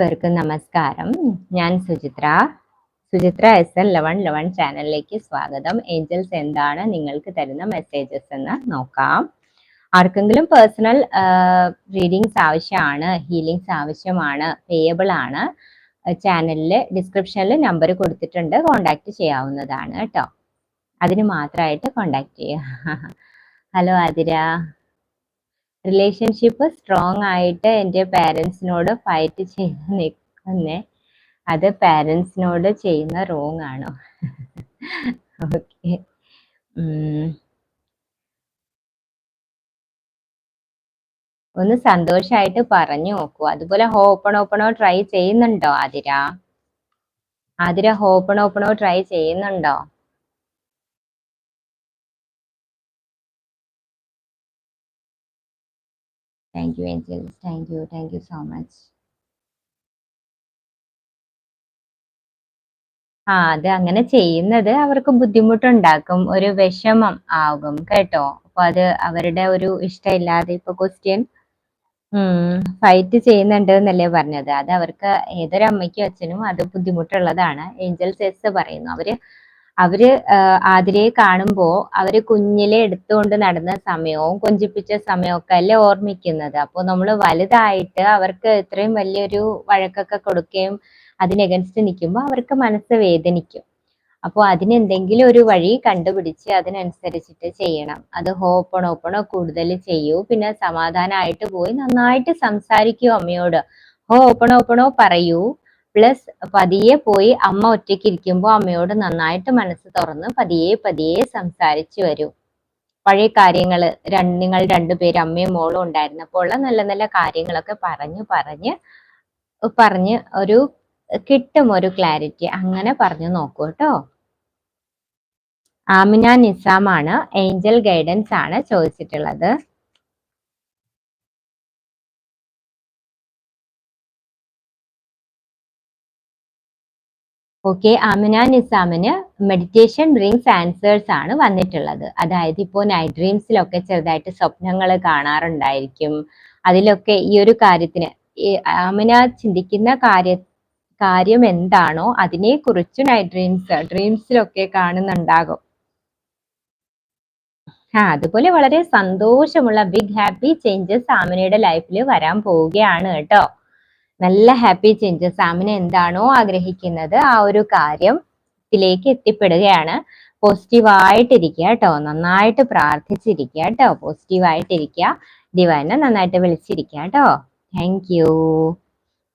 പേർക്കും നമസ്കാരം. ഞാൻ Suchitra. Suchitra S L eleven eleven ചാനലിലേക്ക് സ്വാഗതം. ഏഞ്ചൽസ് എന്താണ്? നിങ്ങൾക്ക് തരുന്ന മെസ്സേജസ് എന്ന് നോക്കാം. ആർക്കെങ്കിലും പേഴ്സണൽ റീഡിങ്സ് ആവശ്യമാണ് ഹീലിങ്സ് ആവശ്യമാണ് പേയബിൾ ആണ് ചാനലിൽ ഡിസ്ക്രിപ്ഷനിൽ നമ്പർ കൊടുത്തിട്ടുണ്ട്. കോണ്ടാക്ട് ചെയ്യാവുന്നതാണ് കേട്ടോ. അതിന് മാത്രമായിട്ട് കോണ്ടാക്ട് ചെയ്യുക ഹലോ ആതിര. റിലേഷൻഷിപ്പ് സ്ട്രോങ് ആയിട്ട് എന്റെ പാരൻസിനോട് ഫൈറ്റ് ചെയ്ത് നിൽക്കുന്നേ അത് പാരൻസിനോട് ചെയ്യുന്ന റോങ് ആണോ? ഓക്കെ ഒന്ന് സന്തോഷമായിട്ട് പറഞ്ഞു നോക്കൂ. അതുപോലെ ഹോപ്പൺ ഓപ്പണോ ട്രൈ ചെയ്യുന്നുണ്ടോ Athira? Athira ho'oponopono try ചെയ്യുന്നുണ്ടോ? Thank you, angels Thank you. Thank you so much. ആ അത് അങ്ങനെ ചെയ്യുന്നത് അവർക്ക് ബുദ്ധിമുട്ടുണ്ടാക്കും. ഒരു വിഷമം ആകും കേട്ടോ. അപ്പൊ അത് അവരുടെ ഒരു ഇഷ്ടമില്ലാതെ ഇപ്പൊ ക്വസ്റ്റ്യൻ ഫൈറ്റ് ചെയ്യുന്നുണ്ട് എന്നല്ലേ പറഞ്ഞത്. അത് അവർക്ക് ഏതൊരു അമ്മയ്ക്കും അച്ഛനും അത് ബുദ്ധിമുട്ടുള്ളതാണ്. ഏഞ്ചൽസ് എസ് പറയുന്നു. അവർ അവർ ആതിരയെ കാണുമ്പോ അവർ കുഞ്ഞിലെ എടുത്തുകൊണ്ട് നടന്ന സമയവും കൊഞ്ചിപ്പിച്ച സമയവും അല്ലേ ഓർമ്മിക്കുന്നത്. അപ്പോൾ നമ്മൾ വലുതായിട്ട് അവർക്ക് ഇത്രയും വലിയൊരു വഴക്കൊക്കെ കൊടുക്കുകയും അതിനെഗൻസ്റ്റ് നിൽക്കുമ്പോൾ അവർക്ക് മനസ്സ് വേദനിക്കും. അപ്പോൾ അതിനെന്തെങ്കിലും ഒരു വഴി കണ്ടുപിടിച്ച് അതിനനുസരിച്ചിട്ട് ചെയ്യണം. അത് ഹോപ്പണോ ഓപ്പണോ കൂടുതൽ ചെയ്യൂ. പിന്നെ സമാധാനമായിട്ട് പോയി നന്നായിട്ട് സംസാരിക്കൂ അമ്മയോട്. ഹോ ഓപ്പണോ ഓപ്പണോ പറയൂ. പ്ലസ് പതിയെ പോയി അമ്മ ഒറ്റയ്ക്ക് ഇരിക്കുമ്പോൾ അമ്മയോട് നന്നായിട്ട് മനസ്സ് തുറന്ന് പതിയെ പതിയെ സംസാരിച്ചു വരൂ. പഴയ കാര്യങ്ങൾ രണ്ട് നിങ്ങൾ രണ്ടുപേര് അമ്മയും മോളും ഉണ്ടായിരുന്നപ്പോൾ ഉള്ള നല്ല നല്ല കാര്യങ്ങളൊക്കെ പറഞ്ഞു പറഞ്ഞ് പറഞ്ഞ് ഒരു കിട്ടും ഒരു ക്ലാരിറ്റി. അങ്ങനെ പറഞ്ഞു നോക്കൂ കേട്ടോ ആമിന നിസാമാണ് ഏഞ്ചൽ ഗൈഡൻസ് ആണ് ചോദിച്ചിട്ടുള്ളത്. ഓക്കെ ആമിന നിസാമിന് മെഡിറ്റേഷൻ ബ്രിങ്സ് ആൻസേഴ്സ് ആണ് വന്നിട്ടുള്ളത്. അതായത് ഇപ്പോൾ നൈറ്റ് ഡ്രീംസിലൊക്കെ ചെറുതായിട്ട് സ്വപ്നങ്ങൾ കാണാറുണ്ടായിരിക്കും. അതിലൊക്കെ ഈ ഒരു കാര്യത്തിന് ആമിന ചിന്തിക്കുന്ന കാര്യ കാര്യം എന്താണോ അതിനെ കുറിച്ച് നൈറ്റ് ഡ്രീംസ് ഡ്രീംസിലൊക്കെ കാണുന്നുണ്ടാകും. ആ അതുപോലെ വളരെ സന്തോഷമുള്ള ബിഗ് ഹാപ്പി ചേഞ്ചസ് ആമിനയുടെ ലൈഫിൽ വരാൻ പോവുകയാണ് കേട്ടോ. നല്ല ഹാപ്പി ചേഞ്ചസ് സാമിന് എന്താണോ ആഗ്രഹിക്കുന്നത് ആ ഒരു കാര്യം ത്തിലേക്ക് എത്തിപ്പെടുകയാണ്. പോസിറ്റീവായിട്ടിരിക്കുക കേട്ടോ നന്നായിട്ട് പ്രാർത്ഥിച്ചിരിക്കുക കേട്ടോ പോസിറ്റീവായിട്ടിരിക്കുക ഡിവൈനെ നന്നായിട്ട് വിളിച്ചിരിക്കുക കേട്ടോ thank you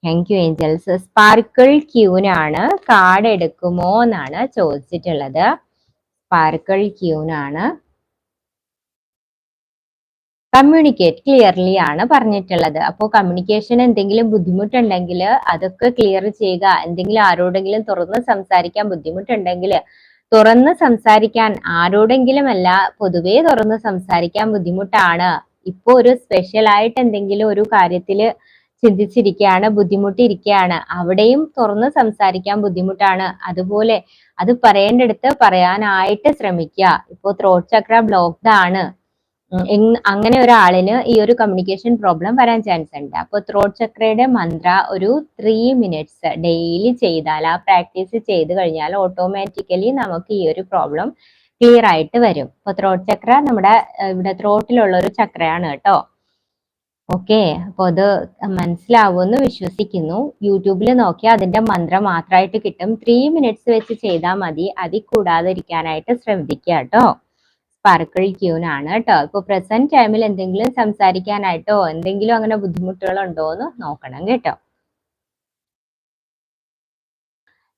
thank you angels sparkle ക്യൂനാണ് card എടുക്കുമോ എന്നാണ് ചോദിച്ചിട്ടുള്ളത്. സ്പാർക്കിൾ ക്യൂനാണ് കമ്മ്യൂണിക്കേറ്റ് ക്ലിയർലി ആണ് പറഞ്ഞിട്ടുള്ളത്. അപ്പോൾ കമ്മ്യൂണിക്കേഷൻ എന്തെങ്കിലും ബുദ്ധിമുട്ടുണ്ടെങ്കിൽ അതൊക്കെ ക്ലിയർ ചെയ്യുക. എന്തെങ്കിലും ആരോടെങ്കിലും തുറന്ന് സംസാരിക്കാൻ ബുദ്ധിമുട്ടുണ്ടെങ്കിൽ തുറന്ന് സംസാരിക്കാൻ ആരോടെങ്കിലും അല്ല പൊതുവേ തുറന്ന് സംസാരിക്കാൻ ബുദ്ധിമുട്ടാണ്. ഇപ്പൊ ഒരു സ്പെഷ്യൽ ആയിട്ട് എന്തെങ്കിലും ഒരു കാര്യത്തിൽ ചിന്തിച്ചിരിക്കുകയാണ് ബുദ്ധിമുട്ടിയിരിക്കുകയാണ് അവിടെയും തുറന്ന് സംസാരിക്കാൻ ബുദ്ധിമുട്ടാണ്. അതുപോലെ അത് പറയേണ്ടടുത്ത് പറയാനായിട്ട് ശ്രമിക്കുക. ഇപ്പോൾ ത്രോട്ട് ചക്ര ബ്ലോക്ക്ഡ് ആണ്. അങ്ങനെ ഒരാളിന് ഈ ഒരു കമ്മ്യൂണിക്കേഷൻ പ്രോബ്ലം വരാൻ ചാൻസ് ഉണ്ട്. അപ്പോൾ ത്രോട്ട് ചക്രയുടെ മന്ത്ര ഒരു ത്രീ മിനിറ്റ്സ് ഡെയിലി ചെയ്താൽ ആ പ്രാക്ടീസ് ചെയ്ത് കഴിഞ്ഞാൽ ഓട്ടോമാറ്റിക്കലി നമുക്ക് ഈ ഒരു പ്രോബ്ലം ക്ലിയർ ആയിട്ട് വരും. അപ്പൊ ത്രോട്ട് ചക്ര നമ്മുടെ ഇവിടെ ത്രോട്ടിലുള്ള ഒരു ചക്രയാണ് കേട്ടോ. ഓക്കെ. അപ്പോൾ അത് മനസ്സിലാവുമെന്ന് വിശ്വസിക്കുന്നു. യൂട്യൂബിൽ നോക്കിയാൽ അതിന്റെ മന്ത്രം മാത്രമായിട്ട് കിട്ടും. ത്രീ മിനിറ്റ്സ് വെച്ച് ചെയ്താൽ മതി. അതിൽ കൂടാതിരിക്കാനായിട്ട് ശ്രദ്ധിക്കുക കേട്ടോ. ആണ് കേട്ടോ. ഇപ്പൊ പ്രസന്റ് ടൈമിൽ എന്തെങ്കിലും സംസാരിക്കാനായിട്ടോ എന്തെങ്കിലും അങ്ങനെ ബുദ്ധിമുട്ടുകൾ ഉണ്ടോ എന്ന് നോക്കണം കേട്ടോ.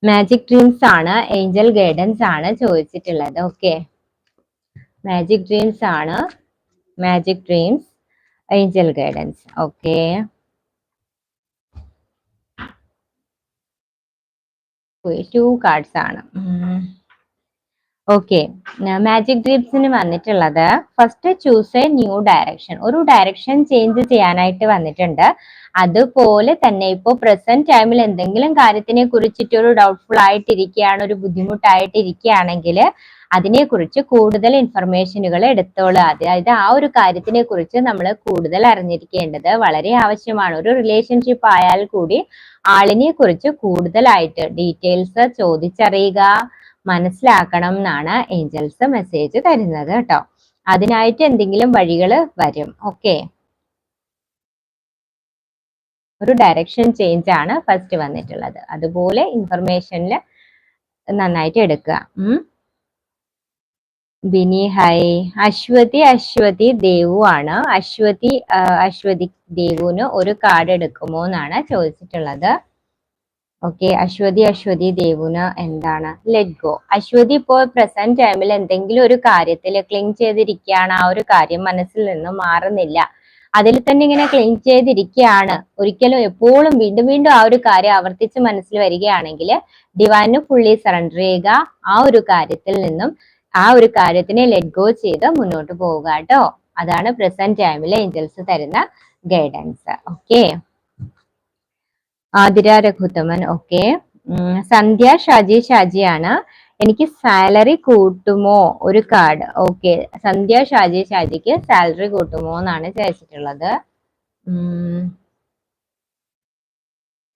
മാജിക് ഡ്രീംസ് ആണ് ഏഞ്ചൽ ഗൈഡൻസ് ആണ് ചോദിച്ചിട്ടുള്ളത്. ഓക്കെ മാജിക് ഡ്രീംസ് ആണ് magic dreams angel guidance okay two cards ആണ്. ഓക്കെ മാജിക് ഡ്രീപ്സിന് വന്നിട്ടുള്ളത് first choose a new direction ഒരു ഡയറക്ഷൻ ചേഞ്ച് ചെയ്യാനായിട്ട് വന്നിട്ടുണ്ട്. അതുപോലെ തന്നെ ഇപ്പോൾ പ്രസന്റ് ടൈമിൽ എന്തെങ്കിലും കാര്യത്തിനെ കുറിച്ചിട്ട് ഒരു ഡൗട്ട്ഫുൾ ആയിട്ടിരിക്കുകയാണ് ഒരു ബുദ്ധിമുട്ടായിട്ടിരിക്കുകയാണെങ്കിൽ അതിനെക്കുറിച്ച് കൂടുതൽ ഇൻഫർമേഷനുകൾ എടുത്തോളുക അതായത് ആ ഒരു കാര്യത്തിനെ കുറിച്ച് നമ്മൾ കൂടുതൽ അറിഞ്ഞിരിക്കേണ്ടത് വളരെ ആവശ്യമാണ്. ഒരു റിലേഷൻഷിപ്പ് ആയാൽ കൂടി ആളിനെ കുറിച്ച് കൂടുതലായിട്ട് ഡീറ്റെയിൽസ് ചോദിച്ചറിയുക മനസ്സിലാക്കണം എന്നാണ് ഏഞ്ചൽസ് മെസ്സേജ് തരുന്നത് കേട്ടോ. അതിനായിട്ട് എന്തെങ്കിലും വഴികൾ വരും. ഓക്കെ ഒരു ഡയറക്ഷൻ ചേഞ്ച് ആണ് ഫസ്റ്റ് വന്നിട്ടുള്ളത്. അതുപോലെ ഇൻഫർമേഷനിൽ നന്നായിട്ട് എടുക്കുക. ബിനി ഹൈ അശ്വതി അശ്വതി ദേവു ആണ്. അശ്വതി അശ്വതി ദേവുവിന് ഒരു കാർഡ് എടുക്കുമോ എന്നാണ് ചോദിച്ചിട്ടുള്ളത്. ഓക്കെ അശ്വതി അശ്വതി ദേവുന എന്താണ്? ലെറ്റ് ഗോ അശ്വതി ഇപ്പോൾ പ്രസന്റ് ടൈമിൽ എന്തെങ്കിലും ഒരു കാര്യത്തിൽ ക്ലിങ് ചെയ്തിരിക്കുകയാണ്. ആ ഒരു കാര്യം മനസ്സിൽ നിന്നും മാറുന്നില്ല. അതിൽ തന്നെ ഇങ്ങനെ ക്ലീൻ ചെയ്തിരിക്കുകയാണ്. ഒരിക്കലും എപ്പോഴും വീണ്ടും വീണ്ടും ആ ഒരു കാര്യം ആവർത്തിച്ച് മനസ്സിൽ വരികയാണെങ്കിൽ ഡിവൈന് ഫുള്ളി സറണ്ടർ ചെയ്യുക. ആ ഒരു കാര്യത്തിൽ നിന്നും ആ ഒരു കാര്യത്തിനെ ലെറ്റ് ഗോ ചെയ്ത് മുന്നോട്ട് പോവുക കേട്ടോ. അതാണ് പ്രസന്റ് ടൈമിൽ ഏഞ്ചൽസ് തരുന്ന guidance okay Athira Raghuthaman. Okay Sandhya Shaji ഷാജിയാണ്. എനിക്ക് സാലറി കൂട്ടുമോ? ഒരു കാർഡ് ഓക്കെ സന്ധ്യ ഷാജി ഷാജിക്ക് സാലറി കൂട്ടുമോ എന്നാണ് ചോദിച്ചിട്ടുള്ളത്.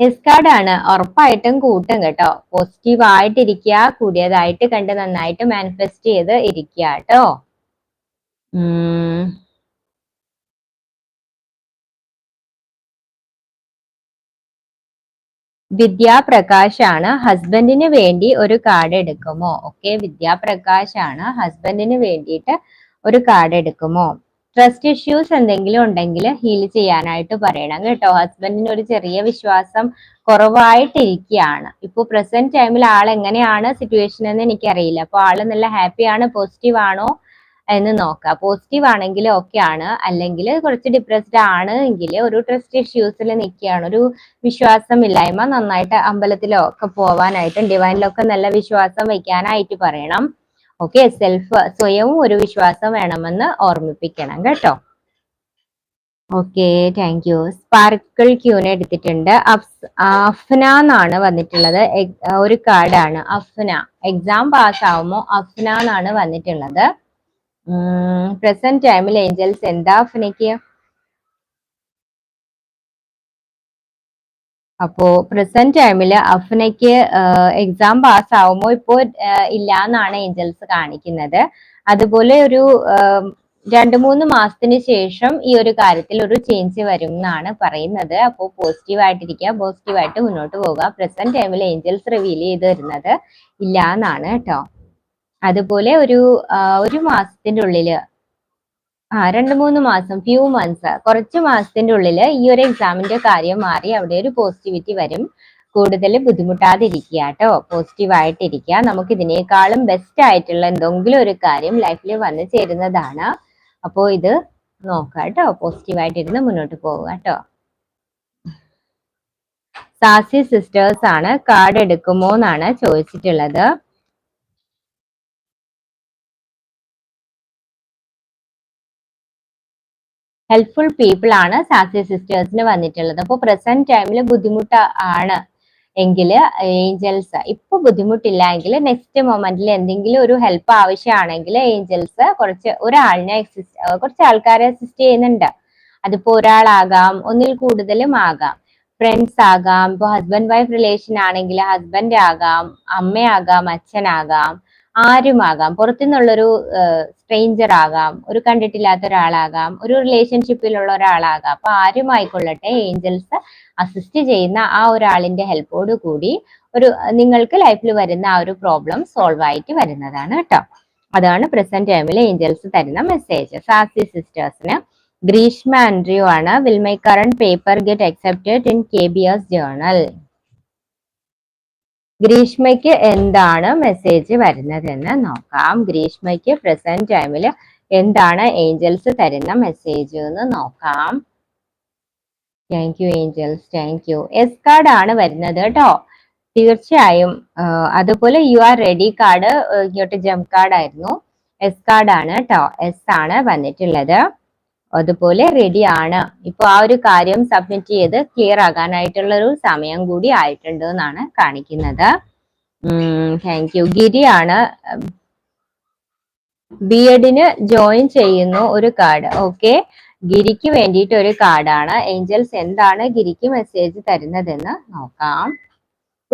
എസ് കാർഡ് ആണ്. ഉറപ്പായിട്ടും കൂട്ടും കേട്ടോ. പോസിറ്റീവ് ആയിട്ടിരിക്കുക കൂടിയതായിട്ട് കണ്ട് നന്നായിട്ട് മാനിഫെസ്റ്റ് ചെയ്ത് ഇരിക്കുക കേട്ടോ. വിദ്യാപ്രകാശ് ആണ് ഹസ്ബൻഡിന് വേണ്ടി ഒരു കാർഡ് എടുക്കുമോ? ഓക്കെ വിദ്യാപ്രകാശാണ് ഹസ്ബൻഡിന് വേണ്ടിയിട്ട് ഒരു കാർഡ് എടുക്കുമോ? ട്രസ്റ്റ് ഇഷ്യൂസ് എന്തെങ്കിലും ഉണ്ടെങ്കിൽ ഹീൽ ചെയ്യാനായിട്ട് പറയണം കേട്ടോ. ഹസ്ബൻഡിന് ഒരു ചെറിയ വിശ്വാസം കുറവായിട്ടിരിക്കുകയാണ്. ഇപ്പോൾ പ്രസന്റ് ടൈമിൽ ആൾ എങ്ങനെയാണ് സിറ്റുവേഷൻ എന്ന് എനിക്കറിയില്ല. അപ്പോൾ ആൾ നല്ല ഹാപ്പിയാണ് പോസിറ്റീവ് ആണോ? എന്ന് നോക്കുക. പോസിറ്റീവ് ആണെങ്കിൽ ഓക്കെ ആണ്. അല്ലെങ്കിൽ കുറച്ച് ഡിപ്രസ്ഡ് ആണ് എങ്കിൽ ഒരു ട്രസ്റ്റ് ഇഷ്യൂസിൽ നിൽക്കുകയാണ്. ഒരു വിശ്വാസമില്ലായ്മ നന്നായിട്ട് അമ്പലത്തിലോ ഒക്കെ പോവാനായിട്ടും ഡിവൈനിലൊക്കെ നല്ല വിശ്വാസം വയ്ക്കാനായിട്ട് പറയണം. ഓക്കെ സെൽഫ് സ്വയവും ഒരു വിശ്വാസം വേണമെന്ന് ഓർമ്മിപ്പിക്കണം കേട്ടോ. ഓക്കെ താങ്ക് യു സ്പാർക്കിൾ ക്യൂനെ എടുത്തിട്ടുണ്ട്. അഫ്ന എന്നാണ് വന്നിട്ടുള്ളത്. ഒരു കാർഡാണ് അഫ്ന എക്സാം പാസ് ആവുമോ? അഫ്ന എന്നാണ് വന്നിട്ടുള്ളത്. പ്രസന്റ് ടൈമിൽ ഏഞ്ചൽസ് എന്താ അഫ്നയ്ക്ക് അപ്പോ പ്രസന്റ് ടൈമിൽ അഫ്നയ്ക്ക് എക്സാം പാസ് ആവുമോ? ഇപ്പോ ഇല്ല എന്നാണ് ഏഞ്ചൽസ് കാണിക്കുന്നത്. അതുപോലെ ഒരു രണ്ടു മൂന്ന് മാസത്തിന് ശേഷം ഈ ഒരു കാര്യത്തിൽ ഒരു ചേഞ്ച് വരും എന്നാണ് പറയുന്നത്. അപ്പോൾ പോസിറ്റീവ് ആയിട്ടിരിക്കുക പോസിറ്റീവ് ആയിട്ട് മുന്നോട്ട് പോകുക പ്രസന്റ് ടൈമിൽ ഏഞ്ചൽസ് റിവീൽ ചെയ്ത് വരുന്നത് ഇല്ല എന്നാണ് കേട്ടോ. അതുപോലെ ഒരു ഒരു മാസത്തിന്റെ ഉള്ളിൽ ആ രണ്ട് മൂന്ന് മാസം ഫ്യൂ മന്ത്സ് കുറച്ച് മാസത്തിന്റെ ഉള്ളിൽ ഈ ഒരു എക്സാമിന്റെ കാര്യം മാറി അവിടെ ഒരു പോസിറ്റിവിറ്റി വരും. കൂടുതൽ ബുദ്ധിമുട്ടാതിരിക്കുക കേട്ടോ പോസിറ്റീവ് ആയിട്ടിരിക്കുക നമുക്ക് ഇതിനേക്കാളും ബെസ്റ്റ് ആയിട്ടുള്ള എന്തെങ്കിലും ഒരു കാര്യം ലൈഫിൽ വന്നു ചേരുന്നതാണ്. അപ്പോ ഇത് നോക്കുക കേട്ടോ പോസിറ്റീവ് ആയിട്ടിരുന്ന് മുന്നോട്ട് പോവുക കേട്ടോ സാസി സിസ്റ്റേഴ്സ് ആണ് കാർഡ് എടുക്കുമോ എന്നാണ് ചോദിച്ചിട്ടുള്ളത്. ഹെൽപ്ഫുൾ പീപ്പിൾ ആണ് സാസി സിസ്റ്റേഴ്സിന് വന്നിട്ടുള്ളത്. അപ്പോൾ പ്രസന്റ് ടൈമിൽ ബുദ്ധിമുട്ട് ആണ് എങ്കിൽ ഏഞ്ചൽസ് ഇപ്പൊ ബുദ്ധിമുട്ടില്ല എങ്കിൽ നെക്സ്റ്റ് മൊമെന്റിൽ എന്തെങ്കിലും ഒരു ഹെൽപ്പ് ആവശ്യമാണെങ്കിൽ ഏഞ്ചൽസ് കുറച്ച് ഒരാളിനെ കുറച്ച് ആൾക്കാരെ അസിസ്റ്റ് ചെയ്യുന്നുണ്ട്. അതിപ്പോ ഒരാളാകാം ഒന്നിൽ കൂടുതലും ആകാം. ഫ്രണ്ട്സ് ആകാം ഇപ്പൊ ഹസ്ബൻഡ് വൈഫ് റിലേഷൻ ആണെങ്കിൽ ഹസ്ബൻഡ് ആകാം അമ്മയാകാം അച്ഛനാകാം. ആരുമാകാം? പുറത്തുനിന്നുള്ളൊരു സ്ട്രെയിഞ്ചർ ആകാം ഒരു കണ്ടിട്ടില്ലാത്ത ഒരാളാകാം ഒരു റിലേഷൻഷിപ്പിലുള്ള ഒരാളാകാം. അപ്പൊ ആരുമായിക്കൊള്ളട്ടെ ഏഞ്ചൽസ് അസിസ്റ്റ് ചെയ്യുന്ന ആ ഒരാളിന്റെ ഹെൽപ്പോട് കൂടി ഒരു നിങ്ങൾക്ക് ലൈഫിൽ വരുന്ന ആ ഒരു പ്രോബ്ലം സോൾവ് ആയിട്ട് വരുന്നതാണ് കേട്ടോ. അതാണ് പ്രസന്റ് ടൈമിൽ ഏഞ്ചൽസ് തരുന്ന മെസ്സേജ് സാസി സിസ്റ്റേഴ്സിന് ഗ്രീഷ്മ ആൻഡ്രിയോ ആണ് will my current paper get accepted in K B S journal ഗ്രീഷ്മയ്ക്ക് എന്താണ് മെസ്സേജ് വരുന്നതെന്ന് നോക്കാം. ഗ്രീഷ്മയ്ക്ക് പ്രസന്റ് ടൈമിൽ എന്താണ് ഏഞ്ചൽസ് തരുന്ന മെസ്സേജ് എന്ന് നോക്കാം. Thank you angels thank you yes card ആണ് വരുന്നത് കേട്ടോ തീർച്ചയായും അതുപോലെ യു ആർ റെഡി കാർഡ് ഇങ്ങോട്ട് ജം കാർഡ് ആയിരുന്നു. എസ് കാർഡ് ആണ് കേട്ടോ എസ് ആണ് വന്നിട്ടുള്ളത്. അതുപോലെ റെഡി ആണ് ഇപ്പൊ ആ ഒരു കാര്യം സബ്മിറ്റ് ചെയ്ത് ക്ലിയർ ആകാനായിട്ടുള്ള ഒരു സമയം കൂടി ആയിട്ടുണ്ട് എന്നാണ് കാണിക്കുന്നത്. താങ്ക് യു ഗിരിയാണ്. ബി എഡിന് ജോയിൻ ചെയ്യുന്നു ഒരു കാർഡ് ഓക്കെ ഗിരിക്ക് വേണ്ടിയിട്ട് ഒരു കാർഡാണ് ഏഞ്ചൽസ് എന്താണ് ഗിരിക്ക് മെസ്സേജ് തരുന്നതെന്ന് നോക്കാം.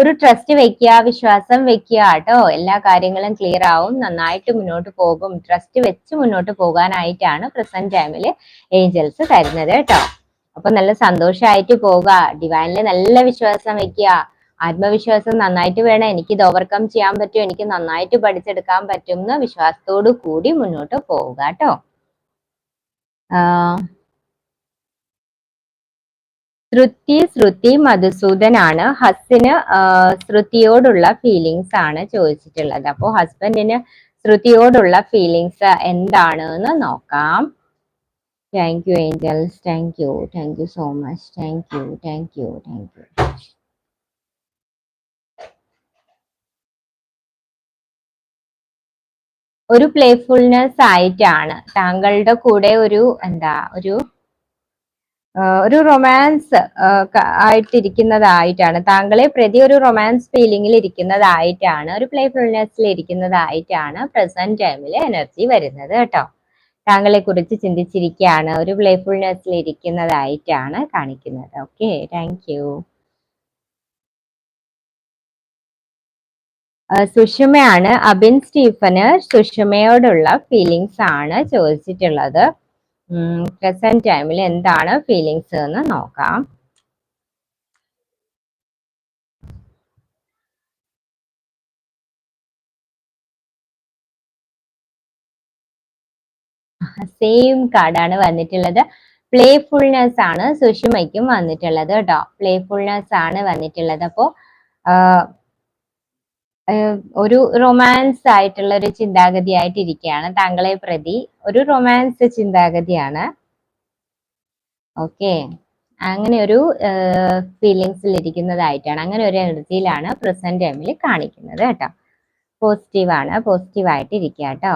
ഒരു ട്രസ്റ്റ് വെക്കുക വിശ്വാസം വെക്കുക കേട്ടോ എല്ലാ കാര്യങ്ങളും ക്ലിയർ ആവും. നന്നായിട്ട് മുന്നോട്ട് പോകും. ട്രസ്റ്റ് വെച്ച് മുന്നോട്ട് പോകാനായിട്ടാണ് പ്രസന്റ് ടൈമിൽ ഏഞ്ചൽസ് തരുന്നത് കേട്ടോ. അപ്പൊ നല്ല സന്തോഷമായിട്ട് പോവുക. ഡിവൈനിൽ നല്ല വിശ്വാസം വെക്കുക. ആത്മവിശ്വാസം നന്നായിട്ട് വേണം. എനിക്ക് ഇത് ഓവർകം ചെയ്യാൻ പറ്റും. എനിക്ക് നന്നായിട്ട് പഠിച്ചെടുക്കാൻ പറ്റും എന്ന് വിശ്വാസത്തോടു കൂടി മുന്നോട്ട് പോവുക കേട്ടോ. ശ്രുതി ശ്രുതി മധുസൂദനാണ്. ഹസ്സിന് ശ്രുതിയോടുള്ള ഫീലിങ്സ് ആണ് ചോദിച്ചിട്ടുള്ളത്. അപ്പോൾ ഹസ്ബൻഡിന് ശ്രുതിയോടുള്ള ഫീലിങ്സ് എന്താണ് എന്ന് നോക്കാം. Thank you angels thank you thank you so much thank you thank you thank you ഒരു പ്ലേഫുൾനെസ് ആയിട്ടാണ്. താങ്കളുടെ കൂടെ ഒരു എന്താ ഒരു ഒരു റൊമാൻസ് ആയിട്ടിരിക്കുന്നതായിട്ടാണ്. താങ്കളെ പ്രതി ഒരു റൊമാൻസ് ഫീലിംഗിൽ ഇരിക്കുന്നതായിട്ടാണ് ഒരു പ്ലേഫുൾനെസ്സിൽ ഇരിക്കുന്നതായിട്ടാണ് പ്രസന്റ് ടൈമിൽ എനർജി വരുന്നത് കേട്ടോ. താങ്കളെ കുറിച്ച് ചിന്തിച്ചിരിക്കുകയാണ് ഒരു പ്ലേഫുൾനെസ്സിൽ ഇരിക്കുന്നതായിട്ടാണ് കാണിക്കുന്നത്. ഓക്കെ താങ്ക് യു സുഷമയാണ് അബിൻ സ്റ്റീഫന് സുഷമയോടുള്ള ഫീലിങ്സ് ആണ് ചോദിച്ചിട്ടുള്ളത്. പ്രസന്റ് ടൈമിൽ എന്താണ് ഫീലിങ്സ് എന്ന് നോക്കാം. സെയിം കാർഡാണ് വന്നിട്ടുള്ളത്. പ്ലേഫുൾനെസ് ആണ് സുഷിമയ്ക്കും വന്നിട്ടുള്ളത് കേട്ടോ പ്ലേഫുൾനെസ് ആണ് വന്നിട്ടുള്ളത്. അപ്പോ ഒരു റൊമാൻസ് ആയിട്ടുള്ള ഒരു ചിന്താഗതി ആയിട്ടിരിക്കുകയാണ് താങ്കളെ പ്രതി. ഒരു റൊമാൻസ് ചിന്താഗതിയാണ്. ഓക്കെ അങ്ങനെ ഒരു ഫീലിങ്സിൽ ഇരിക്കുന്നതായിട്ടാണ് അങ്ങനെ ഒരു എനർജിയിലാണ് പ്രസന്റ് ടൈമിൽ കാണിക്കുന്നത് കേട്ടോ. പോസിറ്റീവ് ആണ് പോസിറ്റീവ് ആയിട്ട് ഇരിക്കുക കേട്ടോ.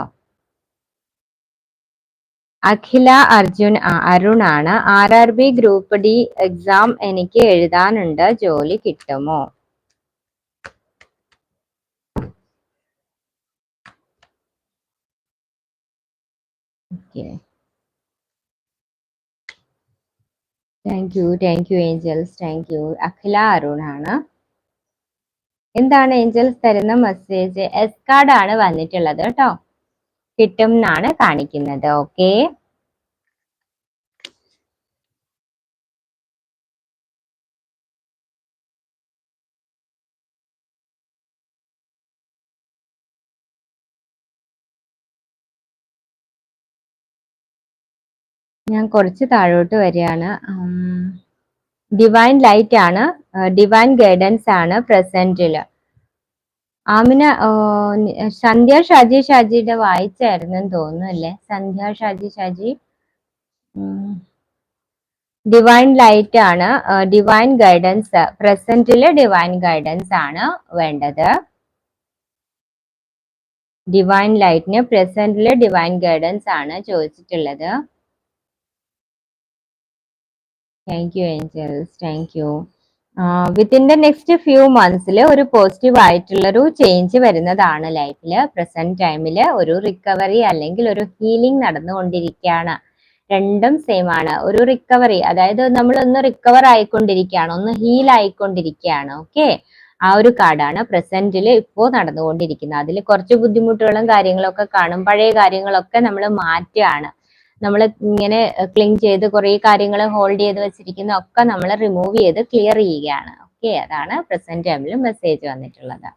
അഖില അർജുൻ അരുൺ ആണ് R R B group D exam എനിക്ക് എഴുതാനുണ്ട്. ജോലി കിട്ടുമോ? Okay thank you thank you angels thank you Akhila Arun ആണ്. എന്താണ് ഏഞ്ചൽസ് തരുന്ന മെസ്സേജ് എസ് കാർഡ് ആണ് വന്നിട്ടുള്ളത് കേട്ടോ. കിട്ടും എന്നാണ് കാണിക്കുന്നത്. ഓക്കേ ഞാൻ കുറച്ച് താഴോട്ട് വരികയാണ്. ഡിവൈൻ ലൈറ്റ് ആണ്. ഡിവൈൻ ഗൈഡൻസ് ആണ് പ്രസന്റിൽ ആമിന സന്ധ്യ ഷാജി ഷാജിയുടെ വായിച്ചായിരുന്നു തോന്നുന്നു അല്ലേ? സന്ധ്യ ഷാജി ഷാജി. ഡിവൈൻ ലൈറ്റ് ആണ്. ഡിവൈൻ ഗൈഡൻസ് പ്രസന്റിൽ ഡിവൈൻ ഗൈഡൻസ് ആണ് വേണ്ടത്. ഡിവൈൻ ലൈറ്റിന് പ്രസന്റിൽ ഡിവൈൻ ഗൈഡൻസ് ആണ് ചോദിച്ചിട്ടുള്ളത്. Thank you angels thank you within the next few മന്ത്സിൽ ഒരു പോസിറ്റീവ് ആയിട്ടുള്ളൊരു ചേഞ്ച് വരുന്നതാണ് ലൈഫിൽ പ്രസന്റ് ടൈമിൽ ഒരു റിക്കവറി അല്ലെങ്കിൽ ഒരു ഹീലിംഗ് നടന്നുകൊണ്ടിരിക്കുകയാണ്. രണ്ടും സെയിം ആണ്. ഒരു റിക്കവറി അതായത് നമ്മൾ ഒന്ന് റിക്കവർ ആയിക്കൊണ്ടിരിക്കുകയാണ്. ഒന്ന് ഹീൽ ആയിക്കൊണ്ടിരിക്കുകയാണ്. ഓക്കെ ആ ഒരു കാർഡാണ് പ്രസന്റിൽ ഇപ്പോൾ നടന്നുകൊണ്ടിരിക്കുന്നത്. അതിൽ കുറച്ച് ബുദ്ധിമുട്ടുകളും കാര്യങ്ങളൊക്കെ കാണും. പഴയ കാര്യങ്ങളൊക്കെ നമ്മൾ മാറ്റുകയാണ്. നമ്മൾ ഇങ്ങനെ ക്ലീൻ ചെയ്ത് കുറേ കാര്യങ്ങൾ ഹോൾഡ് ചെയ്ത് വെച്ചിരിക്കുന്ന ഒക്കെ നമ്മൾ റിമൂവ് ചെയ്ത് ക്ലിയർ ചെയ്യുകയാണ്. ഓക്കെ അതാണ് പ്രസന്റ് ടൈമിൽ മെസ്സേജ് വന്നിട്ടുള്ളത്.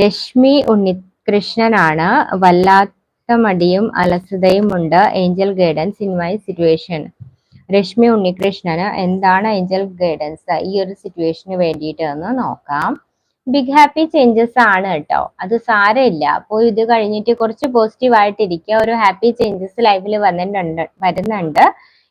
രശ്മി ഉണ്ണികൃഷ്ണനാണ്. വല്ലാത്ത മടിയും അലസതയും ഉണ്ട്. Angel guidance in my situation Reshmi ഉണ്ണികൃഷ്ണന് എന്താണ് ഏഞ്ചൽ ഗൈഡൻസ് ഈ ഒരു സിറ്റുവേഷന് വേണ്ടിയിട്ട് ഒന്ന് നോക്കാം. ബിഗ് ഹാപ്പി ചേഞ്ചസ് ആണ് കേട്ടോ അത് സാരമില്ല. അപ്പോൾ ഇത് കഴിഞ്ഞിട്ട് കുറച്ച് പോസിറ്റീവ് ആയിട്ടിരിക്കുക ഒരു ഹാപ്പി ചേഞ്ചസ് ലൈഫിൽ വന്നിട്ടുണ്ട് വരുന്നുണ്ട്.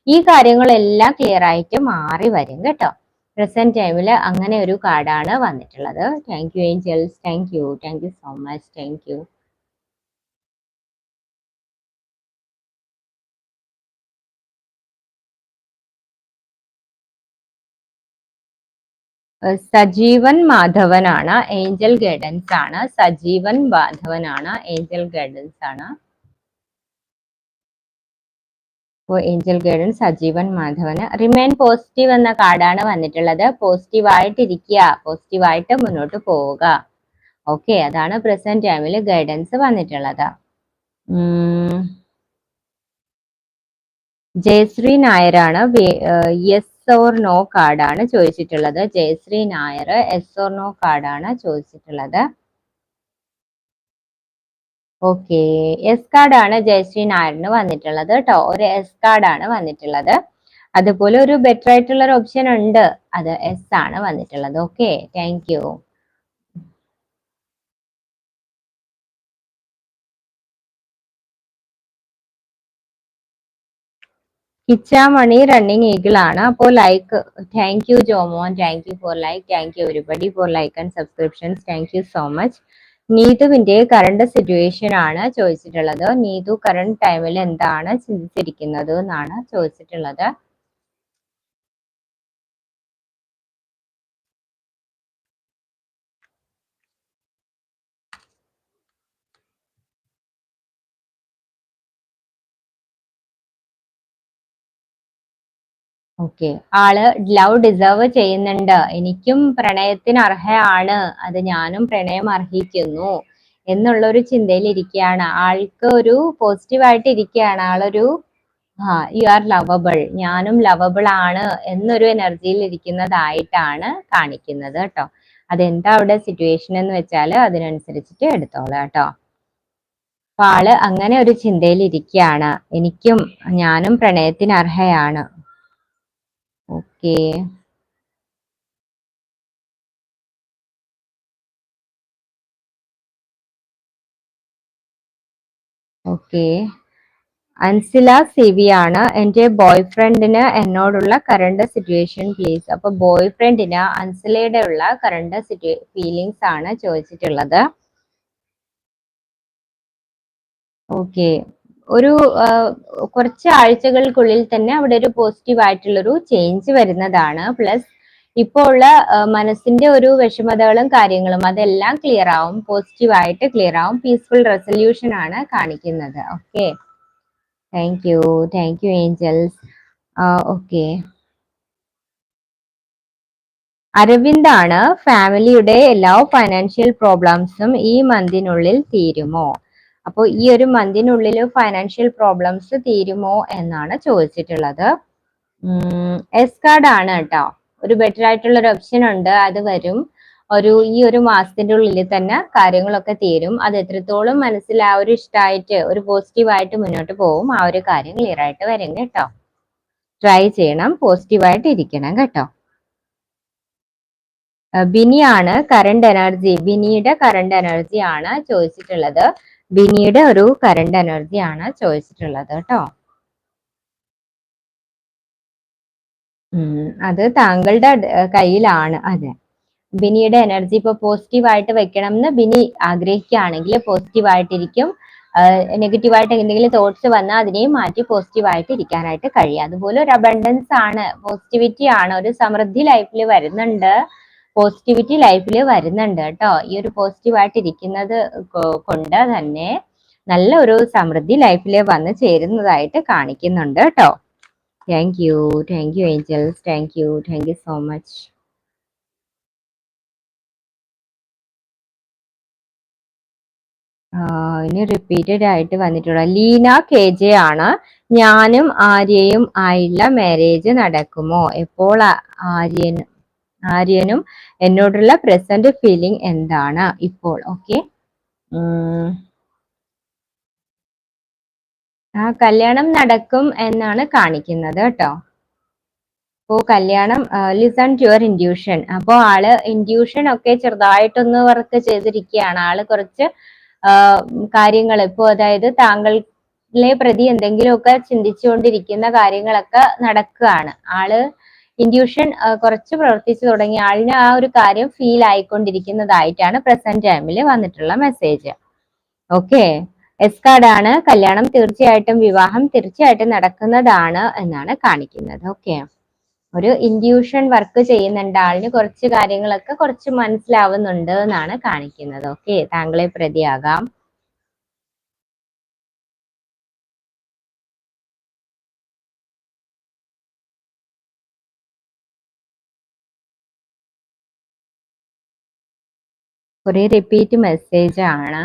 ഈ കാര്യങ്ങളെല്ലാം ക്ലിയർ ആയിട്ട് മാറി വരും കേട്ടോ. പ്രസന്റ് ടൈമിൽ അങ്ങനെ ഒരു കാർഡാണ് വന്നിട്ടുള്ളത്. Thank you angels thank you thank you so much thank you Sajeevan മാധവനാണ് angel guidance ആണ്. സജീവൻ മാധവനാണ് ഏഞ്ചൽ ഗൈഡൻസ് ആണ്. അപ്പോൾ ഏഞ്ചൽ ഗൈഡൻസ് സജീവൻ മാധവന്. റിമൈൻ പോസിറ്റീവ് എന്ന കാർഡാണ് വന്നിട്ടുള്ളത്. പോസിറ്റീവായിട്ട് ഇരിക്കുക പോസിറ്റീവായിട്ട് മുന്നോട്ട് പോവുക. ഓക്കെ അതാണ് പ്രസന്റ് ടൈമിൽ ഗൈഡൻസ് വന്നിട്ടുള്ളത്. ജയശ്രീ നായരാണ് യെസ് ഓർ നോ കാർഡാണ് ചോദിച്ചിട്ടുള്ളത്. Jayasree Nair yes or no കാർഡാണ് ചോദിച്ചിട്ടുള്ളത്. ഓക്കെ എസ് കാർഡാണ് ജയശ്രീ നായറിന് വന്നിട്ടുള്ളത് കേട്ടോ ഒരു എസ് കാർഡാണ് വന്നിട്ടുള്ളത്. അതുപോലെ ഒരു ബെറ്റർ ആയിട്ടുള്ള ഒരു ഓപ്ഷൻ ഉണ്ട്. അത് എസ് ആണ് വന്നിട്ടുള്ളത്. Okay thank Kichamani running eagle ആണ്. അപ്പോൾ like thank you Jomon thank you for like thank you everybody for like and subscriptions thank you so much നീതുവിന്റെ current situation ആണ് ചോദിച്ചിട്ടുള്ളത്. നീതു കറണ്ട് ടൈമിൽ എന്താണ് ചിന്തിച്ചിരിക്കുന്നത് എന്നാണ് ചോദിച്ചിട്ടുള്ളത്. ഓക്കെ ആൾ ലവ് ഡിസേർവ് ചെയ്യുന്നുണ്ട്. എനിക്കും പ്രണയത്തിന് അർഹയാണ്. അത് ഞാനും പ്രണയം അർഹിക്കുന്നു എന്നുള്ള ഒരു ചിന്തയിൽ ഇരിക്കുകയാണ് ആൾക്ക് ഒരു പോസിറ്റീവായിട്ട് ഇരിക്കുകയാണ്. ആളൊരു ആ യു ആർ ലവബിൾ ഞാനും ലവബിൾ ആണ് എന്നൊരു എനർജിയിൽ ഇരിക്കുന്നതായിട്ടാണ് കാണിക്കുന്നത് കേട്ടോ. അതെന്താ അവിടെ സിറ്റുവേഷൻ എന്ന് വെച്ചാൽ അതിനനുസരിച്ചിട്ട് എടുത്തോളാം കേട്ടോ. അപ്പൊ ആൾ അങ്ങനെ ഒരു ചിന്തയിൽ ഇരിക്കുകയാണ് എനിക്കും ഞാനും പ്രണയത്തിന് അർഹയാണ്. ഓക്കെ. ഓക്കെ. അൻസില ആണ് എന്റെ ബോയ് ഫ്രണ്ടിന് എന്നോടുള്ള കറണ്ട് സിറ്റുവേഷൻ പ്ലീസ് അപ്പൊ ബോയ് ഫ്രണ്ടിന് അൻസിലയുടെ ഉള്ള കറണ്ട് സിറ്റു ഫീലിങ്സ് ആണ് ചോദിച്ചിട്ടുള്ളത്. ഓക്കെ. ഒരു കുറച്ച് ആഴ്ചകൾക്കുള്ളിൽ തന്നെ അവിടെ ഒരു പോസിറ്റീവ് ആയിട്ടുള്ളൊരു ചേഞ്ച് വരുന്നതാണ്. പ്ലസ് ഇപ്പോൾ ഉള്ള മനസ്സിന്റെ ഒരു വിഷമതകളും കാര്യങ്ങളും അതെല്ലാം ക്ലിയർ ആവും പോസിറ്റീവ് ആയിട്ട് ക്ലിയർ ആവും. പീസ്ഫുൾ റെസൊല്യൂഷൻ ആണ് കാണിക്കുന്നത്. Okay thank you thank you angels okay ആണ് ഫാമിലിയുടെ എല്ലാ ഫൈനാൻഷ്യൽ പ്രോബ്ലംസും ഈ മന്തിനുള്ളിൽ തീരുമോ? അപ്പോൾ ഈ ഒരു മന്തിനുള്ളിൽ ഫൈനാൻഷ്യൽ പ്രോബ്ലംസ് തീരുമോ എന്നാണ് ചോദിച്ചിട്ടുള്ളത്. എസ് കാർഡ് ആണ് കേട്ടോ. ഒരു ബെറ്റർ ആയിട്ടുള്ള ഒരു ഓപ്ഷൻ ഉണ്ട്. അത് വരും. ഒരു ഈ ഒരു മാസത്തിന്റെ ഉള്ളിൽ തന്നെ കാര്യങ്ങളൊക്കെ തീരും. അത് എത്രത്തോളം മനസ്സിൽ ആ ഒരു ഇഷ്ടമായിട്ട് ഒരു പോസിറ്റീവായിട്ട് മുന്നോട്ട് പോകും ആ ഒരു കാര്യം ക്ലിയർ ആയിട്ട് വരും കേട്ടോ. ട്രൈ ചെയ്യണം. പോസിറ്റീവായിട്ട് ഇരിക്കണം കേട്ടോ. ബിനിയാണ് കറണ്ട് എനർജി ബിനിയുടെ കറണ്ട് എനർജി ആണ് ചോദിച്ചിട്ടുള്ളത്. ബിനിയുടെ ഒരു കറണ്ട് എനർജി ആണ് ചോദിച്ചിട്ടുള്ളത് കേട്ടോ. അത് താങ്കളുടെ കയ്യിലാണ്. അതെ. ബിനിയുടെ എനർജി ഇപ്പൊ പോസിറ്റീവ് ആയിട്ട് വെക്കണം എന്ന് ബിനി ആഗ്രഹിക്കുകയാണെങ്കിൽ പോസിറ്റീവ് ആയിട്ടിരിക്കും. നെഗറ്റീവ് ആയിട്ട് എന്തെങ്കിലും തോട്ട്സ് വന്നാൽ അതിനെയും മാറ്റി പോസിറ്റീവ് ആയിട്ട് ഇരിക്കാനായിട്ട് കഴിയും. അതുപോലെ ഒരു അബണ്ടൻസ് ആണ്. പോസിറ്റിവിറ്റി ആണ്. ഒരു സമൃദ്ധി ലൈഫിൽ വരുന്നുണ്ട്. പോസിറ്റിവിറ്റി ലൈഫിൽ വരുന്നുണ്ട് കേട്ടോ. ഈ ഒരു പോസിറ്റീവായിട്ട് ഇരിക്കുന്നത് കൊണ്ട് തന്നെ നല്ല ഒരു സമൃദ്ധി ലൈഫിൽ വന്ന് ചേരുന്നതായിട്ട് കാണിക്കുന്നുണ്ട് കേട്ടോ. Thank you thank you angels thank you thank you so much ഇനി റിപ്പീറ്റഡ് ആയിട്ട് വന്നിട്ടുള്ള ലീന കെ ജെ ആണ്. ഞാനും ആര്യയും ആയില്ല മാരേജ് നടക്കുമോ? എപ്പോൾ ആര്യനും ആര്യനും എന്നോടുള്ള പ്രസന്റ് ഫീലിംഗ് എന്താണ് ഇപ്പോൾ? ഓക്കെ ആ കല്യാണം നടക്കും എന്നാണ് കാണിക്കുന്നത് കേട്ടോ. അപ്പോ കല്യാണം ലിസൺ ടു യുവർ ഇൻഡ്യൂഷൻ അപ്പോൾ ആൾ ഇൻഡ്യൂഷൻ ഒക്കെ ചെറുതായിട്ടൊന്ന് വർക്ക് ചെയ്തിരിക്കുകയാണ്. ആൾ കുറച്ച് കാര്യങ്ങൾ ഇപ്പോ അതായത് താങ്കളെ പ്രതി എന്തെങ്കിലുമൊക്കെ ചിന്തിച്ചുകൊണ്ടിരിക്കുന്ന കാര്യങ്ങളൊക്കെ നടക്കുകയാണ്. ആൾ ഇൻഡ്യൂഷൻ കുറച്ച് പ്രവർത്തിച്ചു തുടങ്ങി ആളിന് ആ ഒരു കാര്യം ഫീൽ ആയിക്കൊണ്ടിരിക്കുന്നതായിട്ടാണ് പ്രസന്റ് ടൈമിൽ വന്നിട്ടുള്ള മെസ്സേജ് ഓക്കെ എസ്കാർഡാണ് കല്യാണം തീർച്ചയായിട്ടും വിവാഹം തീർച്ചയായിട്ടും നടക്കുന്നതാണ് എന്നാണ് കാണിക്കുന്നത്. ഓക്കെ ഒരു ഇൻഡ്യൂഷൻ വർക്ക് ചെയ്യുന്നുണ്ട്. ആളിന് കുറച്ച് കാര്യങ്ങളൊക്കെ കുറച്ച് മനസ്സിലാവുന്നുണ്ട് എന്നാണ് കാണിക്കുന്നത്. ഓക്കെ താങ്കളെ പ്രതിയാകാം. ഒരു റിപ്പീറ്റ് മെസ്സേജ് ആണ്.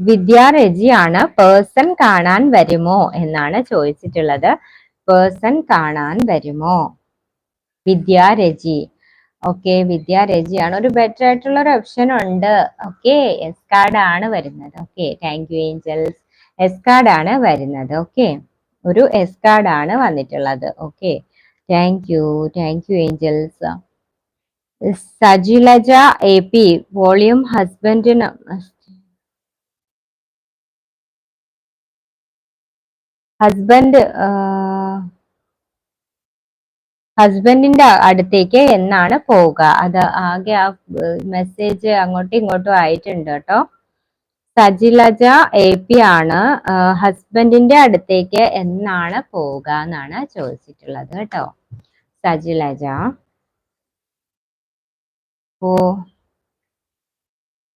വിദ്യാരജിയാണ് പേഴ്സൺ കാണാൻ വരുമോ എന്നാണ് ചോദിച്ചിട്ടുള്ളത്. പേഴ്സൺ കാണാൻ വരുമോ? വിദ്യാരജി ഓക്കെ വിദ്യ രജിയാണ്. ഒരു ബെറ്റർ ആയിട്ടുള്ള ഒരു ഓപ്ഷൻ ഉണ്ട്. ഓക്കെ എസ് കാർഡ് ആണ് വരുന്നത്. Okay thank you angels yes card ആണ് വരുന്നത്. ഓക്കെ ഒരു എസ് കാർഡ് ആണ് വന്നിട്ടുള്ളത്. Okay thank you thank you angels Sajilaja A P volume ഹസ്ബൻഡിന് ഹസ്ബൻഡ് ഹസ്ബൻഡിന്റെ അടുത്തേക്ക് എന്നാണ് പോവുക. അത് ആകെ ആ മെസ്സേജ് അങ്ങോട്ടും ഇങ്ങോട്ടും ആയിട്ടുണ്ട് കേട്ടോ. സജിലജ എ പി ആണ്. ഹസ്ബൻഡിന്റെ അടുത്തേക്ക് എന്നാണ് പോവുക എന്നാണ് ചോദിച്ചിട്ടുള്ളത് കേട്ടോ. Sajilaja. Oh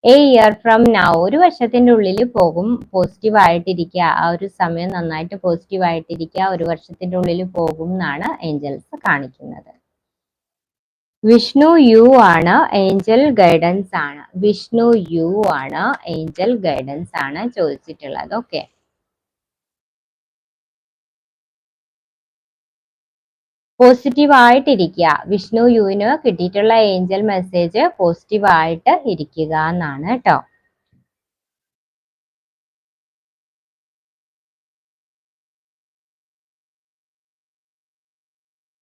a year from now ഒരു വർഷത്തിന്റെ ഉള്ളിൽ പോകും പോസിറ്റീവ് ആയിട്ടിരിക്കുക. ആ ഒരു സമയം നന്നായിട്ട് പോസിറ്റീവ് ആയിട്ടിരിക്കുക ഒരു വർഷത്തിന്റെ ഉള്ളിൽ പോകും എന്നാണ് ഏഞ്ചൽസ് കാണിക്കുന്നത്. വിഷ്ണു യു ആണ് ഏഞ്ചൽ ഗൈഡൻസ് ആണ്. വിഷ്ണു യു ആണ് ഏഞ്ചൽ ഗൈഡൻസ് ആണ് ചോദിച്ചിട്ടുള്ളത്. ഓക്കെ പോസിറ്റീവ് ആയിട്ടിരിക്കുക. വിഷ്ണു യുവിന് കിട്ടിയിട്ടുള്ള ഏഞ്ചൽ മെസ്സേജ് പോസിറ്റീവ് ആയിട്ട് ഇരിക്കുക എന്നാണ് കേട്ടോ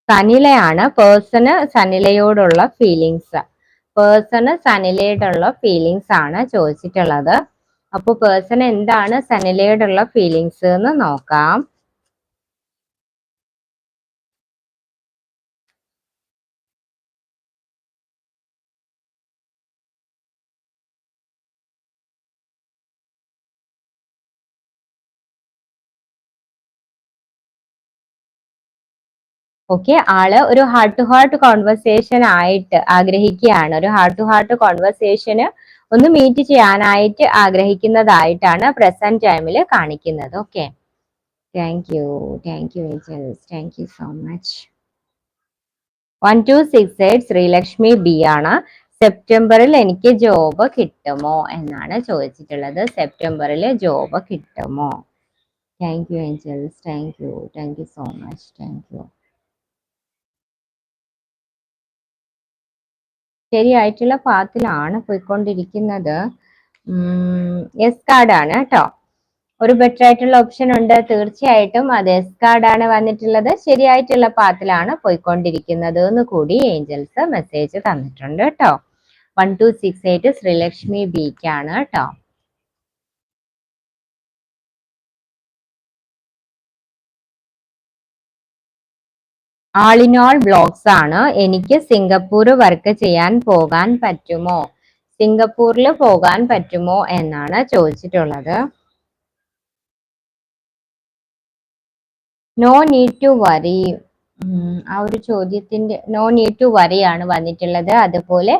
സനിലയാണ് പേഴ്സണ് സനിലയോടുള്ള ഫീലിങ്സ് പേഴ്സണ് സനിലയോടുള്ള ഫീലിങ്സ് ആണ് ചോദിച്ചിട്ടുള്ളത്. അപ്പോൾ പേഴ്സൺ എന്താണ് സനിലയോടുള്ള ഫീലിങ്സ് എന്ന് നോക്കാം. ഓക്കെ ആൾ ഒരു ഹാർട്ട് ടു ഹാർട്ട് കോൺവെർസേഷൻ ആയിട്ട് ആഗ്രഹിക്കുകയാണ്. ഒരു ഹാർട്ട് ടു ഹാർട്ട് കോൺവെർസേഷന് ഒന്ന് മീറ്റ് ചെയ്യാനായിട്ട് ആഗ്രഹിക്കുന്നതായിട്ടാണ് പ്രസന്റ് ടൈമിൽ കാണിക്കുന്നത്. Okay. Thank you thank you angels thank you so much one two six eight Sreelakshmi B ആണ്. സെപ്റ്റംബറിൽ എനിക്ക് ജോബ് കിട്ടുമോ എന്നാണ് ചോദിച്ചിട്ടുള്ളത്. സെപ്റ്റംബറിൽ ജോബ് കിട്ടുമോ? Thank you angels thank you thank you so much thank you ശരിയായിട്ടുള്ള പാത്തിലാണ് പോയിക്കൊണ്ടിരിക്കുന്നത്. എസ് കാർഡാണ് കേട്ടോ ഒരു ബെറ്റർ ആയിട്ടുള്ള ഓപ്ഷൻ ഉണ്ട് തീർച്ചയായിട്ടും. അത് എസ് കാർഡാണ് വന്നിട്ടുള്ളത്. ശരിയായിട്ടുള്ള പാത്തിലാണ് പോയിക്കൊണ്ടിരിക്കുന്നത് എന്ന് കൂടി ഏഞ്ചൽസ് മെസ്സേജ് തന്നിട്ടുണ്ട് കേട്ടോ one two six eight Sreelakshmi ബിക്കാണ് കേട്ടോ ആളിനോൾ ബ്ലോഗ്സ് ആണ്. എനിക്ക് സിംഗപ്പൂർ വർക്ക് ചെയ്യാൻ പോകാൻ പറ്റുമോ? സിംഗപ്പൂരിൽ പോകാൻ പറ്റുമോ എന്നാണ് ചോദിച്ചിട്ടുള്ളത്. നോ നീഡ് ടു വറി ആ ഒരു ചോദ്യത്തിന്റെ നോ നീഡ് ടു വറി ആണ് വന്നിട്ടുള്ളത്. അതുപോലെ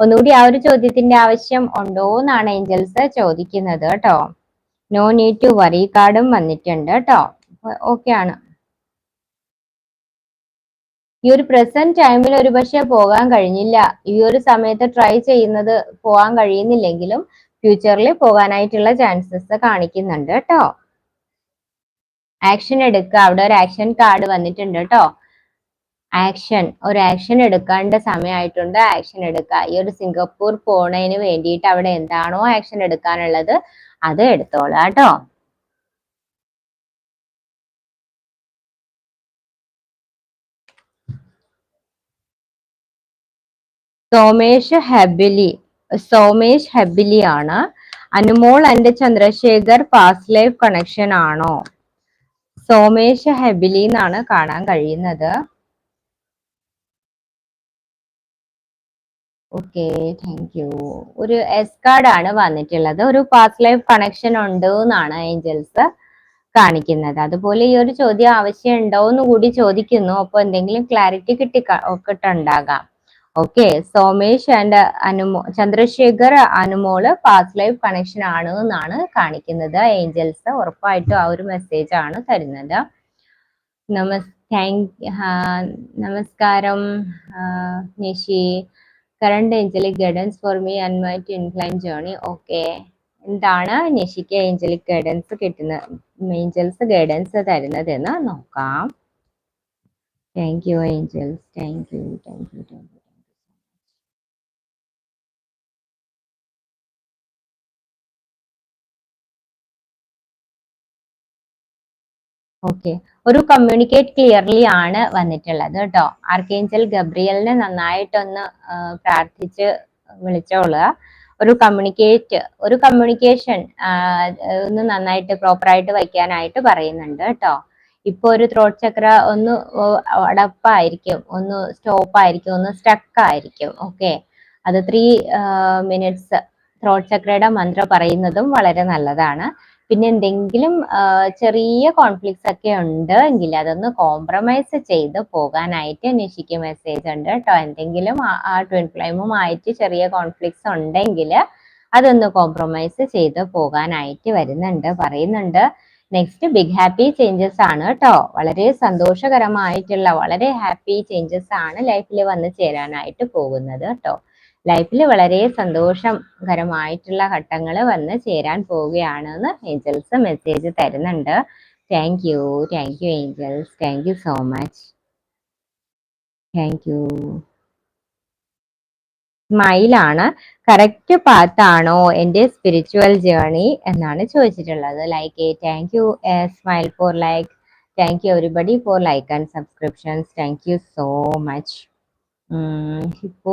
ഒന്നുകൂടി ആ ഒരു ചോദ്യത്തിന്റെ ആവശ്യം ഉണ്ടോ എന്നാണ് ഏഞ്ചൽസ് ചോദിക്കുന്നത് കേട്ടോ. നോ നീഡ് ടു വറി കാർഡും വന്നിട്ടുണ്ട് കേട്ടോ. ഓക്കെ ആണ്. ഈ ഒരു പ്രസന്റ് ടൈമിൽ ഒരു പക്ഷേ പോകാൻ കഴിഞ്ഞില്ല. ഈ ഒരു സമയത്ത് ട്രൈ ചെയ്യുന്നത് പോകാൻ കഴിയുന്നില്ലെങ്കിലും ഫ്യൂച്ചറിൽ പോകാനായിട്ടുള്ള ചാൻസസ് കാണിക്കുന്നുണ്ട് കേട്ടോ. ആക്ഷൻ എടുക്കുക. അവിടെ ഒരു ആക്ഷൻ കാർഡ് വന്നിട്ടുണ്ട് കേട്ടോ. ആക്ഷൻ ഒരു ആക്ഷൻ എടുക്കേണ്ട സമയമായിട്ടുണ്ട്. ആക്ഷൻ എടുക്കുക. ഈ ഒരു സിംഗപ്പൂർ പോണതിന് വേണ്ടിയിട്ട് അവിടെ എന്താണോ ആക്ഷൻ എടുക്കാനുള്ളത് അത് എടുത്തോളാം കേട്ടോ. സോമേഷ് ഹെബിലി സോമേഷ് ഹെബിലി ആണ്. Anumol and Chandrashekhar past life connection ആണോ? സോമേഷ് ഹെബിലി എന്നാണ് കാണാൻ കഴിയുന്നത്. ഓക്കെ താങ്ക് യു ഒരു എസ് കാർഡ് ആണ് വന്നിട്ടുള്ളത്. ഒരു പാസ്റ്റ് ലൈഫ് കണക്ഷൻ ഉണ്ട് എന്നാണ് ഏഞ്ചൽസ് കാണിക്കുന്നത്. അതുപോലെ ഈ ഒരു ചോദ്യം ആവശ്യം ഉണ്ടോ എന്ന് കൂടി ചോദിക്കുന്നു. അപ്പൊ എന്തെങ്കിലും ക്ലാരിറ്റി കിട്ടി കിട്ടുണ്ടാകാം okay Somesh and Anumo Chandrashekhar Anumol past life connection ആണ് എന്നാണ് കാണിക്കുന്നത്. ഏഞ്ചൽസ് ഉറപ്പായിട്ടും ആ ഒരു മെസ്സേജ് ആണ് തരുന്നത്. നമസ് താങ്ക് നമസ്കാരം Nishi current angelic guidance for me and my incline journey okay എന്താണ് നിഷിക്ക് ഏഞ്ചലിക് ഗൈഡൻസ് കിട്ടുന്ന ഏഞ്ചൽസ് ഗൈഡൻസ് തരുന്നത് എന്ന് നോക്കാം. Thank you angels thank you thank you thank you okay. ഒരു കമ്മ്യൂണിക്കേറ്റ് ക്ലിയർലി ആണ് വന്നിട്ടുള്ളത് കേട്ടോ. ആർക്കേഞ്ചൽ ഗബ്രിയലിനെ നന്നായിട്ടൊന്ന് പ്രാർത്ഥിച്ച് വിളിച്ചോളുക. ഒരു കമ്മ്യൂണിക്കേറ്റ് ഒരു കമ്മ്യൂണിക്കേഷൻ ഒന്ന് നന്നായിട്ട് പ്രോപ്പറായിട്ട് വയ്ക്കാനായിട്ട് പറയുന്നുണ്ട് കേട്ടോ. ഇപ്പൊ ഒരു ത്രോട്ട് ചക്ര ഒന്ന് അടപ്പായിരിക്കും ഒന്ന് സ്റ്റോപ്പ് ആയിരിക്കും ഒന്ന് സ്റ്റക്ക് ആയിരിക്കും. ഓക്കെ. അത് ത്രീ മിനിറ്റ്സ് ത്രോട്ട് ചക്രയുടെ മന്ത്രം പറയുന്നതും വളരെ നല്ലതാണ്. പിന്നെ എന്തെങ്കിലും ചെറിയ കോൺഫ്ലിക്ട്സ് ഒക്കെ ഉണ്ട് എങ്കിൽ അതൊന്ന് കോംപ്രമൈസ് ചെയ്ത് പോകാനായിട്ട് അന്വേഷിക്കും മെസ്സേജ് ഉണ്ട് കേട്ടോ. എന്തെങ്കിലും ആ ട്വിൻ ഫ്ലെയിമുമായിട്ട് ചെറിയ കോൺഫ്ലിക്ട്സ് ഉണ്ടെങ്കിൽ അതൊന്ന് കോംപ്രമൈസ് ചെയ്ത് പോകാനായിട്ട് വരുന്നുണ്ട് പറയുന്നുണ്ട്. നെക്സ്റ്റ് ബിഗ് ഹാപ്പി ചേഞ്ചസ് ആണ് കേട്ടോ. വളരെ സന്തോഷകരമായിട്ടുള്ള വളരെ ഹാപ്പി ചേഞ്ചസ് ആണ് ലൈഫിൽ വന്ന് ചേരാനായിട്ട് പോകുന്നത് കേട്ടോ. ലൈഫിൽ വളരെ സന്തോഷകരമായിട്ടുള്ള ഘട്ടങ്ങൾ വന്ന് ചേരാൻ പോവുകയാണെന്ന് ഏഞ്ചൽസ് മെസ്സേജ് തരുന്നുണ്ട്. Thank you thank you angels. Thank you so much thank you സ്മൈലാണ് correct പാത്താണോ എന്റെ സ്പിരിച്വൽ ജേർണി എന്നാണ് ചോദിച്ചിട്ടുള്ളത്. Like a thank you smile for like thank you everybody for like and subscriptions thank you so much ഇപ്പോ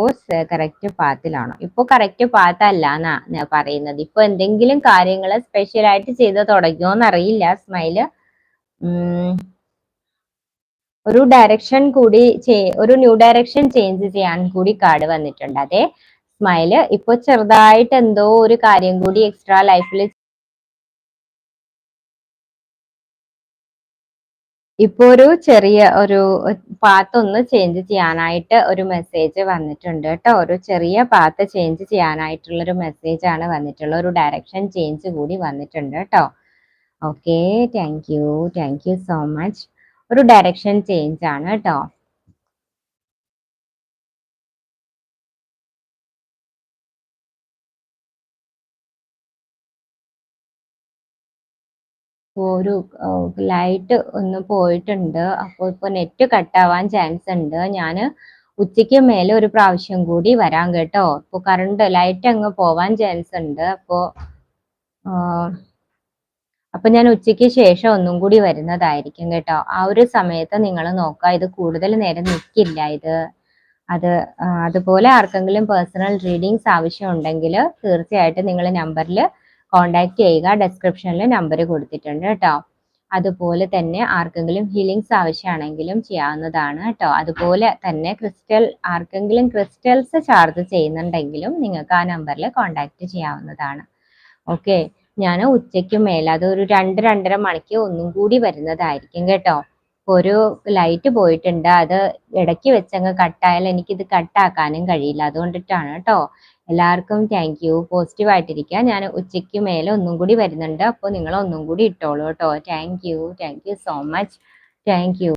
correct പാത്തിലാണോ ഇപ്പൊ correct path അല്ല എന്നാ പറയുന്നത്. ഇപ്പൊ എന്തെങ്കിലും കാര്യങ്ങൾ സ്പെഷ്യൽ ആയിട്ട് ചെയ്ത് തുടങ്ങിയോന്ന് അറിയില്ല സ്മൈൽ ഒരു ഡയറക്ഷൻ കൂടി ഒരു ന്യൂ ഡയറക്ഷൻ ചേഞ്ച് ചെയ്യാൻ കൂടി കാർഡ് വന്നിട്ടുണ്ട്. അതെ സ്മൈൽ ഇപ്പൊ ചെറുതായിട്ട് എന്തോ ഒരു കാര്യം കൂടി എക്സ്ട്രാ ലൈഫിൽ ഇപ്പൊ ഒരു ചെറിയ ഒരു പാത്ത് ഒന്ന് ചേഞ്ച് ചെയ്യാനായിട്ട് ഒരു മെസ്സേജ് വന്നിട്ടുണ്ട് കേട്ടോ. ഒരു ചെറിയ പാത്ത് ചേഞ്ച് ചെയ്യാനായിട്ടുള്ള ഒരു മെസ്സേജ് ആണ് വന്നിട്ടുള്ള ഒരു ഡയറക്ഷൻ ചേഞ്ച് കൂടി വന്നിട്ടുണ്ട് കേട്ടോ. Okay thank you thank you so much ഒരു ഡയറക്ഷൻ ചേഞ്ച് ആണ് കേട്ടോ. ഒരു ലൈറ്റ് ഒന്ന് പോയിട്ടുണ്ട്. അപ്പോൾ ഇപ്പോൾ നെറ്റ് കട്ടാവാൻ ചാൻസ് ഉണ്ട്. ഞാൻ ഉച്ചയ്ക്ക് മേലെ ഒരു പ്രാവശ്യം കൂടി വരാം കേട്ടോ. ഇപ്പോൾ കറണ്ട് ലൈറ്റ് അങ്ങ് പോവാൻ ചാൻസ് ഉണ്ട്. അപ്പോൾ അപ്പൊ ഞാൻ ഉച്ചയ്ക്ക് ശേഷം ഒന്നും കൂടി വരുന്നതായിരിക്കും കേട്ടോ. ആ ഒരു സമയത്ത് നിങ്ങൾ നോക്കുക. ഇത് കൂടുതൽ നേരം നിൽക്കില്ല ഇത്. അത് അതുപോലെ ആർക്കെങ്കിലും പേഴ്സണൽ റീഡിങ്സ് ആവശ്യമുണ്ടെങ്കിൽ തീർച്ചയായിട്ടും നിങ്ങൾ നമ്പറിൽ കോണ്ടാക്ട് ചെയ്യുക. ഡെസ്ക്രിപ്ഷനിൽ നമ്പർ കൊടുത്തിട്ടുണ്ട് കേട്ടോ. അതുപോലെ തന്നെ ആർക്കെങ്കിലും ഹീലിങ്സ് ആവശ്യമാണെങ്കിലും ചെയ്യാവുന്നതാണ് കേട്ടോ. അതുപോലെ തന്നെ ക്രിസ്റ്റൽ ആർക്കെങ്കിലും ക്രിസ്റ്റൽസ് ചാർജ് ചെയ്യുന്നുണ്ടെങ്കിലും നിങ്ങൾക്ക് ആ നമ്പറിൽ കോണ്ടാക്ട് ചെയ്യാവുന്നതാണ്. ഓക്കെ ഞാൻ ഉച്ചയ്ക്ക് മേലെ അത് ഒരു രണ്ട് രണ്ടര മണിക്ക് ഒന്നും കൂടി വരുന്നതായിരിക്കും കേട്ടോ. ഒരു ലൈറ്റ് പോയിട്ടുണ്ട്. അത് ഇടയ്ക്ക് വെച്ചങ്ങ് കട്ടായാൽ എനിക്കിത് കട്ടാക്കാനും കഴിയില്ല. അതുകൊണ്ടിട്ടാണ് കേട്ടോ. എല്ലാവർക്കും താങ്ക് യു പോസിറ്റീവ് ആയിട്ടിരിക്കുക. ഞാൻ ഉച്ചയ്ക്ക് മേലെ ഒന്നും കൂടി വരുന്നുണ്ട്. അപ്പോൾ നിങ്ങൾ ഒന്നും കൂടി ഇട്ടോളൂ കേട്ടോ. Thank you thank you so much thank you